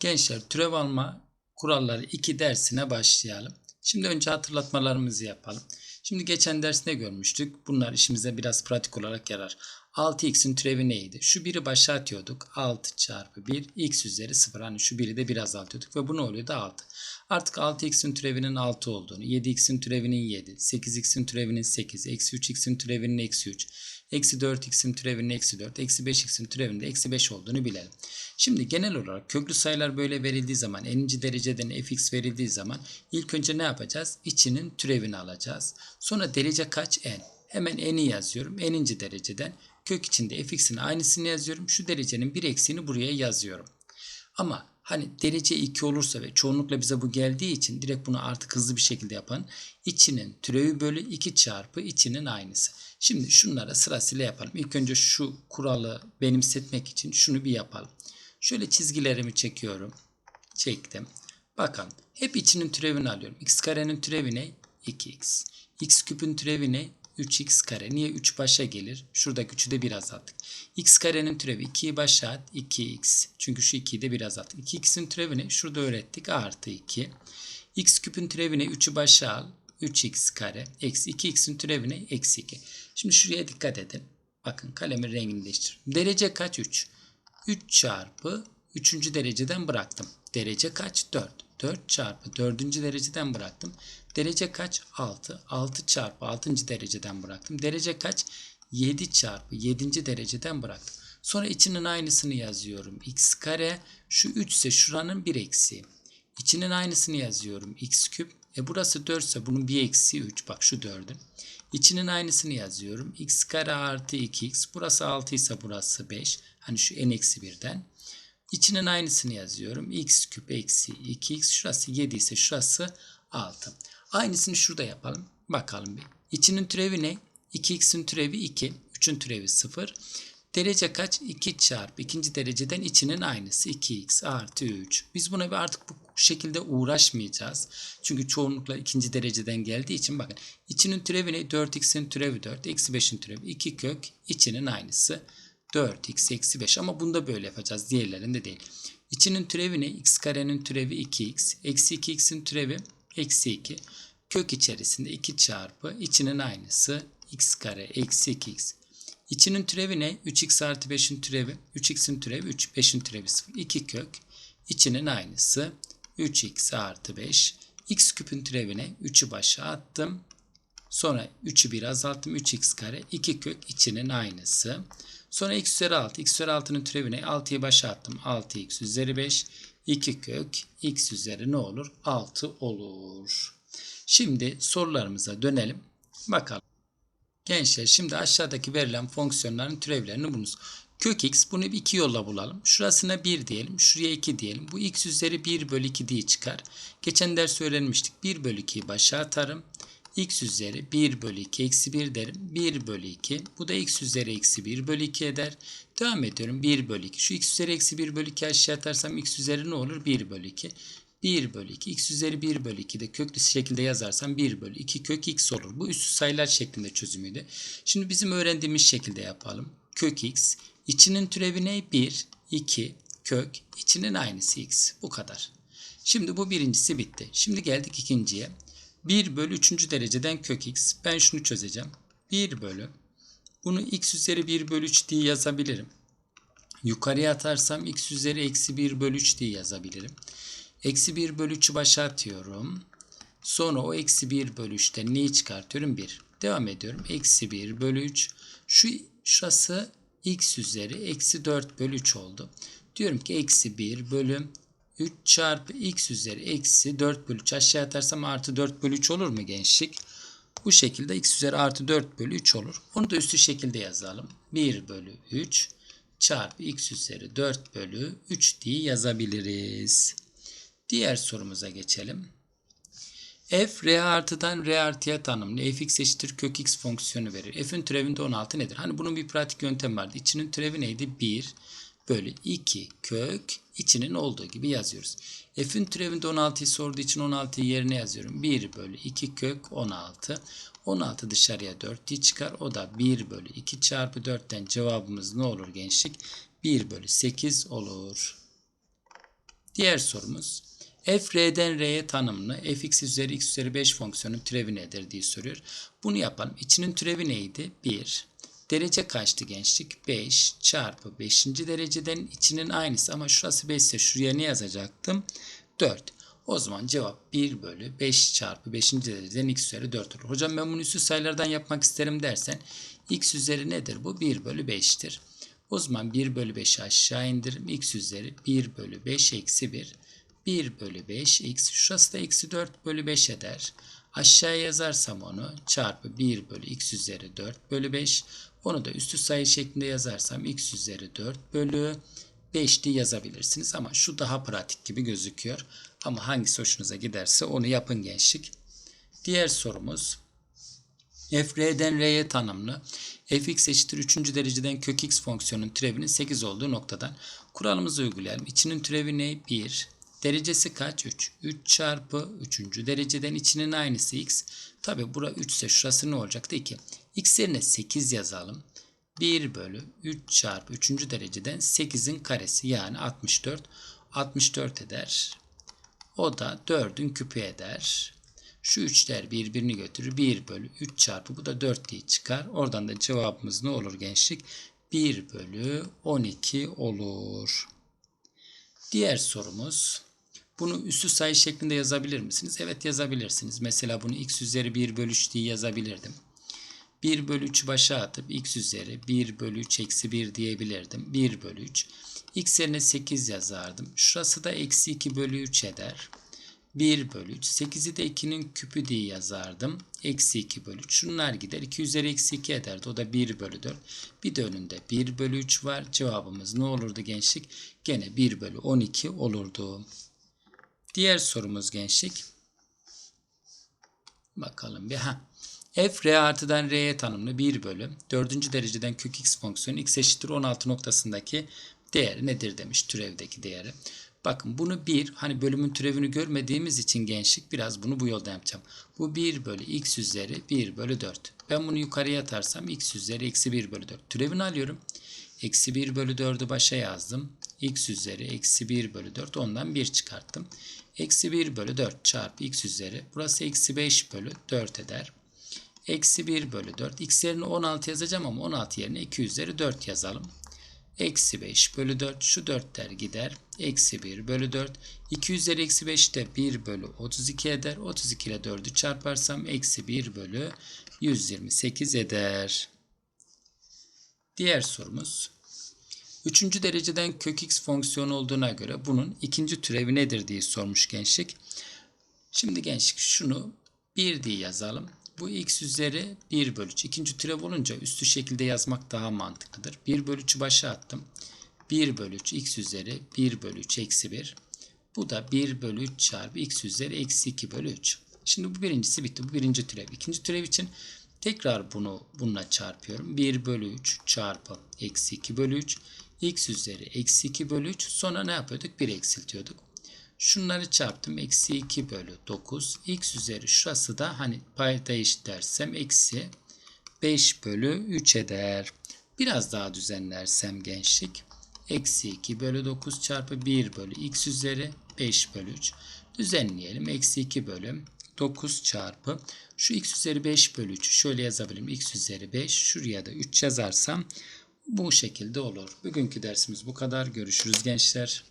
Gençler türev alma kuralları 2 dersine başlayalım. Şimdi önce hatırlatmalarımızı yapalım. Şimdi geçen ders ne görmüştük? Bunlar işimize biraz pratik olarak yarar. 6x'in türevi neydi? Şu biri başa atıyorduk. 6 çarpı 1 x üzeri 0. Hani şu biri de biraz azaltıyorduk ve bu ne oluyordu? 6. Artık 6x'in türevinin 6 olduğunu, 7x'in türevinin 7, 8x'in türevinin 8, eksi 3x'in türevinin eksi 3, eksi 4x'in türevinin eksi 4, eksi 5x'in türevinin de eksi 5 olduğunu bilelim. Şimdi genel olarak köklü sayılar böyle verildiği zaman, n'inci dereceden fx verildiği zaman ilk önce ne yapacağız? İçinin türevini alacağız. Sonra derece kaç n? Hemen n'i yazıyorum. n'inci dereceden kök içinde fx'in aynısını yazıyorum. Şu derecenin bir eksiğini buraya yazıyorum. Ama hani derece 2 olursa ve çoğunlukla bize bu geldiği için direkt bunu artık hızlı bir şekilde yapın. İçinin türevi bölü 2 çarpı içinin aynısı. Şimdi şunlara sırasıyla yapalım. İlk önce şu kuralı benimsetmek için şunu bir yapalım. Şöyle çizgilerimi çekiyorum. Çektim. Bakalım. Hep içinin türevini alıyorum. x karenin türevi ne? 2x. x küpün türevi ne? 3x kare. Niye 3 başa gelir? Şuradaki 3'ü de biraz attık. x karenin türevi 2'yi başa at. 2x. Çünkü şu 2'yi de biraz attık. 2x'in türevi ne? Şurada öğrettik. Artı 2. x küpün türevi ne? 3'ü başa al. 3x kare. Eksi 2x'in türevi ne? Eksi 2. Şimdi şuraya dikkat edin. Bakın kalemin rengini değiştir. Derece kaç? 3. 3 çarpı 3. dereceden bıraktım. Derece kaç? 4. 4 çarpı 4. dereceden bıraktım. Derece kaç? 6. 6 çarpı 6. dereceden bıraktım. Derece kaç? 7 çarpı 7. dereceden bıraktım. Sonra içinin aynısını yazıyorum. x kare şu 3 ise şuranın 1 eksiği. İçinin aynısını yazıyorum. x küp. E burası 4 ise bunun 1 eksiği 3. Bak şu 4'ün. İçinin aynısını yazıyorum. x kare artı 2x. Burası 6 ise burası 5. Hani şu n eksi 1'den. İçinin aynısını yazıyorum. x küp eksi 2x. Şurası 7 ise şurası 6. Aynısını şurada yapalım. Bakalım bir. İçinin türevi ne? 2x'in türevi 2. 3'ün türevi 0. Derece kaç? 2 çarpı ikinci dereceden içinin aynısı 2x artı 3. Biz buna bir artık bu şekilde uğraşmayacağız. Çünkü çoğunlukla ikinci dereceden geldiği için bakın. içinin türevi ne? 4x'in türevi 4. Eksi 5'in türevi 2 kök içinin aynısı 4x eksi 5 ama bunda böyle yapacağız. Diğerlerinde değil. İçinin türevi ne? x karenin türevi 2x. Eksi 2x'in türevi eksi 2. Kök içerisinde 2 çarpı içinin aynısı x kare eksi 2x. İçinin türevi ne? 3x artı 5'in türevi. 3x'in türevi 3. 5'in türevi 0. 2 kök. İçinin aynısı 3x artı 5. x küpün türevi ne? 3'ü başa attım. Sonra 3'ü bir azalttım. 3x kare. 2 kök içinin aynısı. Sonra x üzeri 6. x üzeri 6'nın türevi ne? 6'yı başa attım. 6x üzeri 5. 2 kök x üzeri ne olur? 6 olur. Şimdi sorularımıza dönelim. Bakalım. Gençler şimdi aşağıdaki verilen fonksiyonların türevlerini bulunuz. Kök x bunu iki yolla bulalım. Şurasına 1 diyelim. Şuraya 2 diyelim. Bu x üzeri 1 bölü 2 diye çıkar. Geçen ders öğrenmiştik. 1 bölü 2'yi başa atarım. X üzeri 1 bölü 2 eksi 1 derim. 1 bölü 2. Bu da x üzeri eksi 1 bölü 2 eder. Devam ediyorum. 1 bölü 2. Şu x üzeri eksi 1 bölü 2 aşağı atarsam x üzeri ne olur? 1 bölü 2. 1 bölü 2 x üzeri 1 bölü 2 de köklü şekilde yazarsam 1 bölü 2 kök x olur. Bu üstü sayılar şeklinde çözümüydü. Şimdi bizim öğrendiğimiz şekilde yapalım. Kök x içinin türevi ne? 1, 2 kök içinin aynısı x. Bu kadar. Şimdi bu birincisi bitti. Şimdi geldik ikinciye. 1 bölü 3. dereceden kök x. Ben şunu çözeceğim. 1 bölü. Bunu x üzeri 1 bölü 3 diye yazabilirim. Yukarıya atarsam x üzeri eksi 1 bölü 3 diye yazabilirim. Eksi 1 bölü 3'ü başa atıyorum. Sonra o eksi 1 bölü 3'ten neyi çıkartıyorum? 1. Devam ediyorum. Eksi 1 bölü 3. Şu şurası x üzeri eksi 4 bölü 3 oldu. Diyorum ki eksi 1 bölü 3 çarpı x üzeri eksi 4 bölü 3 aşağı atarsam artı 4 bölü 3 olur mu gençlik? Bu şekilde x üzeri artı 4 bölü 3 olur. Onu da üstü şekilde yazalım. 1 bölü 3 çarpı x üzeri 4 bölü 3 diye yazabiliriz. Diğer sorumuza geçelim. f r artıdan r artıya tanımlı fx eşittir kök x fonksiyonu verir. f'in türevinde 16 nedir? Hani bunun bir pratik yöntem vardı. İçinin türevi neydi? 1 bölü 2 kök içinin olduğu gibi yazıyoruz. f'in türevinde 16'yı sorduğu için 16'yı yerine yazıyorum. 1 bölü 2 kök 16. 16 dışarıya 4 diye çıkar. O da 1 bölü 2 çarpı 4'ten cevabımız ne olur gençlik? 1 bölü 8 olur. Diğer sorumuz f r'den r'ye tanımlı fx üzeri x üzeri 5 fonksiyonun türevi nedir diye soruyor. Bunu yapalım. İçinin türevi neydi? 1. Derece kaçtı gençlik? 5 çarpı 5. dereceden içinin aynısı ama şurası 5 ise şuraya ne yazacaktım? 4. O zaman cevap 1 bölü 5 çarpı 5. dereceden x üzeri 4 olur. Hocam ben bunu üstü sayılardan yapmak isterim dersen x üzeri nedir bu? 1 bölü 5'tir. O zaman 1 bölü 5'i aşağı indirim. x üzeri 1 bölü 5 eksi 1. 1 bölü 5 x. Şurası da eksi 4 bölü 5 eder. Aşağıya yazarsam onu çarpı 1 bölü x üzeri 4 bölü 5. Onu da üstü sayı şeklinde yazarsam x üzeri 4 bölü 5 diye yazabilirsiniz. Ama şu daha pratik gibi gözüküyor. Ama hangisi hoşunuza giderse onu yapın gençlik. Diğer sorumuz f r'den r'ye tanımlı fx eşittir 3. dereceden kök x fonksiyonun türevinin 8 olduğu noktadan kuralımızı uygulayalım. İçinin türevi ne? 1. Derecesi kaç? 3. 3 çarpı 3. dereceden içinin aynısı x. Tabi bura 3 ise şurası ne olacaktı? 2. x yerine 8 yazalım. 1 bölü 3 çarpı 3. dereceden 8'in karesi yani 64. 64 eder. O da 4'ün küpü eder. Şu üçler birbirini götürür. 1 bölü 3 çarpı bu da 4 diye çıkar. Oradan da cevabımız ne olur gençlik? 1 bölü 12 olur. Diğer sorumuz. Bunu üstü sayı şeklinde yazabilir misiniz? Evet yazabilirsiniz. Mesela bunu x üzeri 1 bölü 3 diye yazabilirdim. 1 bölü 3'ü başa atıp x üzeri 1 bölü 3 eksi 1 diyebilirdim. 1 bölü 3. x yerine 8 yazardım. Şurası da eksi 2 bölü 3 eder. 1 bölü 3. 8'i de 2'nin küpü diye yazardım. Eksi 2 bölü 3. Şunlar gider. 2 üzeri eksi 2 ederdi. O da 1 bölü 4. Bir de önünde 1 bölü 3 var. Cevabımız ne olurdu gençlik? Gene 1 bölü 12 olurdu. Diğer sorumuz gençlik. Bakalım bir. Ha. f r artıdan r'ye tanımlı 1 bölü 4. dereceden kök x fonksiyonu x eşittir 16 noktasındaki değeri nedir demiş türevdeki değeri. Bakın bunu 1 hani bölümün türevini görmediğimiz için gençlik biraz bunu bu yolda yapacağım. Bu 1 bölü x üzeri 1 bölü 4. Ben bunu yukarıya atarsam x üzeri eksi 1 bölü 4. Türevini alıyorum. Eksi 1 bölü 4'ü başa yazdım. X üzeri eksi 1 bölü 4 ondan 1 çıkarttım. Eksi 1 bölü 4 çarpı x üzeri. Burası eksi 5 bölü 4 eder. Eksi 1 bölü 4. X yerine 16 yazacağım ama 16 yerine 2 üzeri 4 yazalım. Eksi 5 bölü 4. Şu 4'ler gider. Eksi 1 bölü 4. 2 üzeri eksi 5 de 1 bölü 32 eder. 32 ile 4'ü çarparsam eksi 1 bölü 128 eder. Diğer sorumuz. Üçüncü dereceden kök x fonksiyonu olduğuna göre bunun ikinci türevi nedir diye sormuş gençlik. Şimdi gençlik şunu 1 diye yazalım. Bu x üzeri 1 bölü 3. İkinci türev olunca üstü şekilde yazmak daha mantıklıdır. 1 bölü 3'ü başa attım. 1 bölü 3 x üzeri 1 bölü 3 eksi 1. Bu da 1 bölü 3 çarpı x üzeri eksi 2 bölü 3. Şimdi bu birincisi bitti. Bu birinci türev. İkinci türev için tekrar bunu bununla çarpıyorum. 1 bölü 3 çarpı eksi 2 bölü 3. x üzeri eksi 2 bölü 3. Sonra ne yapıyorduk? 1 eksiltiyorduk. Şunları çarptım. Eksi 2 bölü 9. X üzeri şurası da hani payda eşitlersem eksi 5 bölü 3 eder. Biraz daha düzenlersem gençlik. Eksi 2 bölü 9 çarpı 1 bölü x üzeri 5 bölü 3. Düzenleyelim. Eksi 2 bölü 9 çarpı şu x üzeri 5 bölü 3'ü şöyle yazabilirim. x üzeri 5 şuraya da 3 yazarsam bu şekilde olur. Bugünkü dersimiz bu kadar. Görüşürüz gençler.